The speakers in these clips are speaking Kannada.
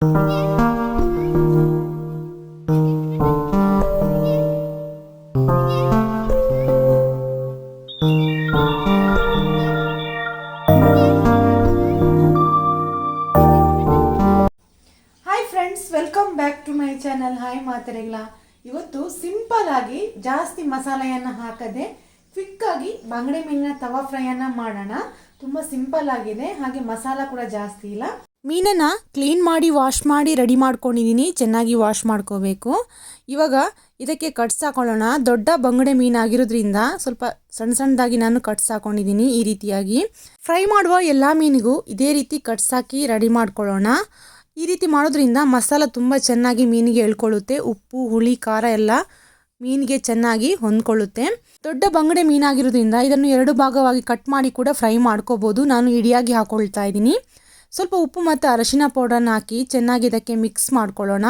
Hi friends welcome back to my channel hi ಮಾತರೆಗಳ ಇವತ್ತು ಸಿಂಪಲ್ ಆಗಿ ಜಾಸ್ತಿ ಮಸಾಲೆಯನ್ನು ಹಾಕದೆ ಕ್ವಿಕ್ ಆಗಿ ಬಂಗಡೆ ಮೀನಿನ ತವಾ ಫ್ರೈಯನ್ನು ಮಾಡೋಣ. ತುಂಬಾ ಸಿಂಪಲ್ ಆಗಿದೆ. ಹಾಗೆ ಮಸಾಲ ಕೂಡ ಜಾಸ್ತಿ ಇಲ್ಲ. ಮೀನನ್ನ ಕ್ಲೀನ್ ಮಾಡಿ ವಾಶ್ ಮಾಡಿ ರೆಡಿ ಮಾಡ್ಕೊಂಡಿದ್ದೀನಿ ಚೆನ್ನಾಗಿ ವಾಶ್ ಮಾಡ್ಕೋಬೇಕು. ಇವಾಗ ಇದಕ್ಕೆ ಕಟ್ಸ್ ಹಾಕೊಳ್ಳೋಣ. ದೊಡ್ಡ ಬಂಗಡೆ ಮೀನಾಗಿರೋದ್ರಿಂದ ಸ್ವಲ್ಪ ಸಣ್ಣ ಸಣ್ಣದಾಗಿ ನಾನು ಕಟ್ಸ್ ಹಾಕೊಂಡಿದ್ದೀನಿ ಈ ರೀತಿಯಾಗಿ. ಫ್ರೈ ಮಾಡುವ ಎಲ್ಲ ಮೀನಿಗೂ ಇದೇ ರೀತಿ ಕಟ್ಸ್ ಹಾಕಿ ರೆಡಿ ಮಾಡ್ಕೊಳ್ಳೋಣ. ಈ ರೀತಿ ಮಾಡೋದ್ರಿಂದ ಮಸಾಲ ತುಂಬ ಚೆನ್ನಾಗಿ ಮೀನಿಗೆ ಎಳ್ಕೊಳ್ಳುತ್ತೆ ಉಪ್ಪು, ಹುಳಿ, ಖಾರ ಎಲ್ಲ ಮೀನಿಗೆ ಚೆನ್ನಾಗಿ ಹೊಂದ್ಕೊಳ್ಳುತ್ತೆ. ದೊಡ್ಡ ಬಂಗಡೆ ಮೀನಾಗಿರೋದ್ರಿಂದ ಇದನ್ನು ಎರಡು ಭಾಗವಾಗಿ ಕಟ್ ಮಾಡಿ ಕೂಡ ಫ್ರೈ ಮಾಡ್ಕೋಬೋದು. ನಾನು ಇಡಿಯಾಗಿ ಹಾಕೊಳ್ತಾ ಇದ್ದೀನಿ. ಸ್ವಲ್ಪ ಉಪ್ಪು ಮತ್ತು ಅರಶಿನ ಪೌಡರ್ನ ಹಾಕಿ ಚೆನ್ನಾಗಿ ಇದಕ್ಕೆ ಮಿಕ್ಸ್ ಮಾಡ್ಕೊಳ್ಳೋಣ.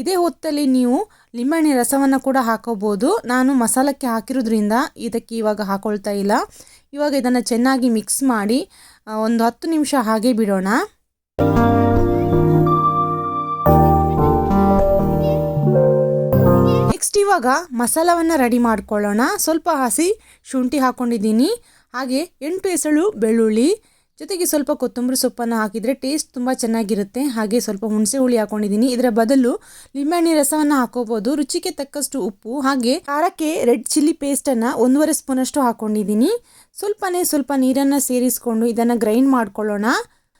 ಇದೇ ಹೊತ್ತಲ್ಲಿ ನೀವು ಲಿಂಬೆಣ್ಣೆ ರಸವನ್ನು ಕೂಡ ಹಾಕೋಬೋದು. ನಾನು ಮಸಾಲಕ್ಕೆ ಹಾಕಿರೋದ್ರಿಂದ ಇದಕ್ಕೆ ಇವಾಗ ಹಾಕೊಳ್ತಾ ಇಲ್ಲ. ಇವಾಗ ಇದನ್ನು ಚೆನ್ನಾಗಿ ಮಿಕ್ಸ್ ಮಾಡಿ ಒಂದು ಹತ್ತು ನಿಮಿಷ ಹಾಗೆ ಬಿಡೋಣ. ನೆಕ್ಸ್ಟ್ ಇವಾಗ ಮಸಾಲವನ್ನು ರೆಡಿ ಮಾಡ್ಕೊಳ್ಳೋಣ. ಸ್ವಲ್ಪ ಹಸಿ ಶುಂಠಿ ಹಾಕ್ಕೊಂಡಿದ್ದೀನಿ ಹಾಗೆ ಎಂಟು ಎಸಳು ಬೆಳ್ಳುಳ್ಳಿ ಜೊತೆಗೆ ಸ್ವಲ್ಪ ಕೊತ್ತಂಬರಿ ಸೊಪ್ಪನ್ನು ಹಾಕಿದರೆ ಟೇಸ್ಟ್ ತುಂಬ ಚೆನ್ನಾಗಿರುತ್ತೆ. ಹಾಗೆ ಸ್ವಲ್ಪ ಹುಣಸೆ ಹುಳಿ ಹಾಕೊಂಡಿದ್ದೀನಿ. ಇದರ ಬದಲು ಲಿಂಬೆಹಣ್ಣಿನ ರಸವನ್ನು ಹಾಕೋಬೋದು. ರುಚಿಗೆ ತಕ್ಕಷ್ಟು ಉಪ್ಪು, ಹಾಗೆ ಖಾರಕ್ಕೆ ರೆಡ್ ಚಿಲ್ಲಿ ಪೇಸ್ಟನ್ನು ಒಂದೂವರೆ ಸ್ಪೂನಷ್ಟು ಹಾಕೊಂಡಿದ್ದೀನಿ. ಸ್ವಲ್ಪನೇ ಸ್ವಲ್ಪ ನೀರನ್ನು ಸೇರಿಸ್ಕೊಂಡು ಇದನ್ನು ಗ್ರೈಂಡ್ ಮಾಡ್ಕೊಳ್ಳೋಣ.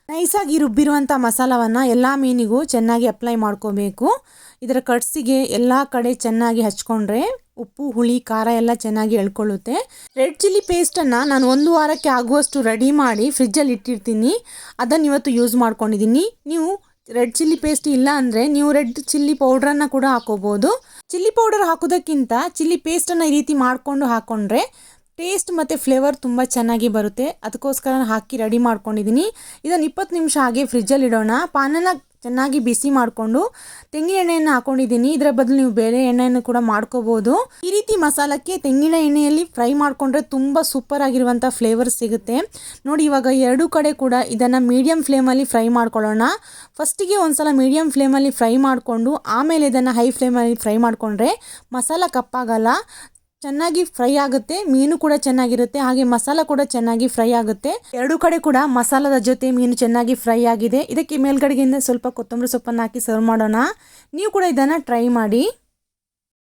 ನೈಸಾಗಿ ರುಬ್ಬಿರುವಂಥ ಮಸಾಲವನ್ನು ಎಲ್ಲ ಮೀನಿಗೂ ಚೆನ್ನಾಗಿ ಅಪ್ಲೈ ಮಾಡ್ಕೋಬೇಕು. ಇದರ ಕಟ್ಸಿಗೆ ಎಲ್ಲ ಕಡೆ ಚೆನ್ನಾಗಿ ಹಚ್ಕೊಂಡ್ರೆ ಉಪ್ಪು, ಹುಳಿ, ಖಾರ ಎಲ್ಲ ಚೆನ್ನಾಗಿ ಎಳ್ಕೊಳ್ಳುತ್ತೆ. ರೆಡ್ ಚಿಲ್ಲಿ ಪೇಸ್ಟನ್ನು ನಾನು ಒಂದು ವಾರಕ್ಕೆ ಆಗುವಷ್ಟು ರೆಡಿ ಮಾಡಿ ಫ್ರಿಜ್ಜಲ್ಲಿ ಇಟ್ಟಿರ್ತೀನಿ. ಅದನ್ನು ಇವತ್ತು ಯೂಸ್ ಮಾಡ್ಕೊಂಡಿದ್ದೀನಿ ನೀವು ರೆಡ್ ಚಿಲ್ಲಿ ಪೇಸ್ಟ್ ಇಲ್ಲ ಅಂದರೆ ನೀವು ರೆಡ್ ಚಿಲ್ಲಿ ಪೌಡ್ರನ್ನು ಕೂಡ ಹಾಕೋಬೋದು. ಚಿಲ್ಲಿ ಪೌಡರ್ ಹಾಕೋದಕ್ಕಿಂತ ಚಿಲ್ಲಿ ಪೇಸ್ಟನ್ನು ಈ ರೀತಿ ಮಾಡಿಕೊಂಡು ಹಾಕ್ಕೊಂಡ್ರೆ ಟೇಸ್ಟ್ ಮತ್ತು ಫ್ಲೇವರ್ ತುಂಬ ಚೆನ್ನಾಗಿ ಬರುತ್ತೆ. ಅದಕ್ಕೋಸ್ಕರ ಹಾಕಿ ರೆಡಿ ಮಾಡ್ಕೊಂಡಿದ್ದೀನಿ ಇದನ್ನು ಇಪ್ಪತ್ತು ನಿಮಿಷ ಹಾಗೆ ಫ್ರಿಜ್ಜಲ್ಲಿ ಇಡೋಣ. ಪಾನನ ಚೆನ್ನಾಗಿ ಬಿಸಿ ಮಾಡಿಕೊಂಡು ತೆಂಗಿನ ಎಣ್ಣೆಯನ್ನು ಹಾಕೊಂಡಿದ್ದೀನಿ. ಇದರ ಬದಲು ನೀವು ಬೇರೆ ಎಣ್ಣೆಯನ್ನು ಕೂಡ ಮಾಡ್ಕೋಬೋದು. ಈ ರೀತಿ ಮಸಾಲಕ್ಕೆ ತೆಂಗಿನ ಎಣ್ಣೆಯಲ್ಲಿ ಫ್ರೈ ಮಾಡಿಕೊಂಡ್ರೆ ತುಂಬ ಸೂಪರ್ ಆಗಿರುವಂಥ ಫ್ಲೇವರ್ ಸಿಗುತ್ತೆ. ನೋಡಿ, ಇವಾಗ ಎರಡು ಕಡೆ ಕೂಡ ಇದನ್ನು ಮೀಡಿಯಮ್ ಫ್ಲೇಮಲ್ಲಿ ಫ್ರೈ ಮಾಡ್ಕೊಳ್ಳೋಣ. ಫಸ್ಟಿಗೆ ಒಂದ್ಸಲ ಮೀಡಿಯಮ್ ಫ್ಲೇಮಲ್ಲಿ ಫ್ರೈ ಮಾಡಿಕೊಂಡು, ಆಮೇಲೆ ಇದನ್ನು ಹೈ ಫ್ಲೇಮಲ್ಲಿ ಫ್ರೈ ಮಾಡಿಕೊಂಡ್ರೆ ಮಸಾಲ ಕಪ್ಪಾಗಲ್ಲ. ಚೆನ್ನಾಗಿ ಫ್ರೈ ಆಗುತ್ತೆ, ಮೀನು ಕೂಡ ಚೆನ್ನಾಗಿರುತ್ತೆ, ಹಾಗೆ ಮಸಾಲ ಕೂಡ ಚೆನ್ನಾಗಿ ಫ್ರೈ ಆಗುತ್ತೆ. ಎರಡು ಕಡೆ ಕೂಡ ಮಸಾಲದ ಜೊತೆ ಮೀನು ಚೆನ್ನಾಗಿ ಫ್ರೈ ಆಗಿದೆ. ಇದಕ್ಕೆ ಮೇಲ್ಗಡೆಯಿಂದ ಸ್ವಲ್ಪ ಕೊತ್ತಂಬರಿ ಸೊಪ್ಪನ್ನು ಹಾಕಿ ಸರ್ವ್ ಮಾಡೋಣ. ನೀವು ಕೂಡ ಇದನ್ನು ಟ್ರೈ ಮಾಡಿ.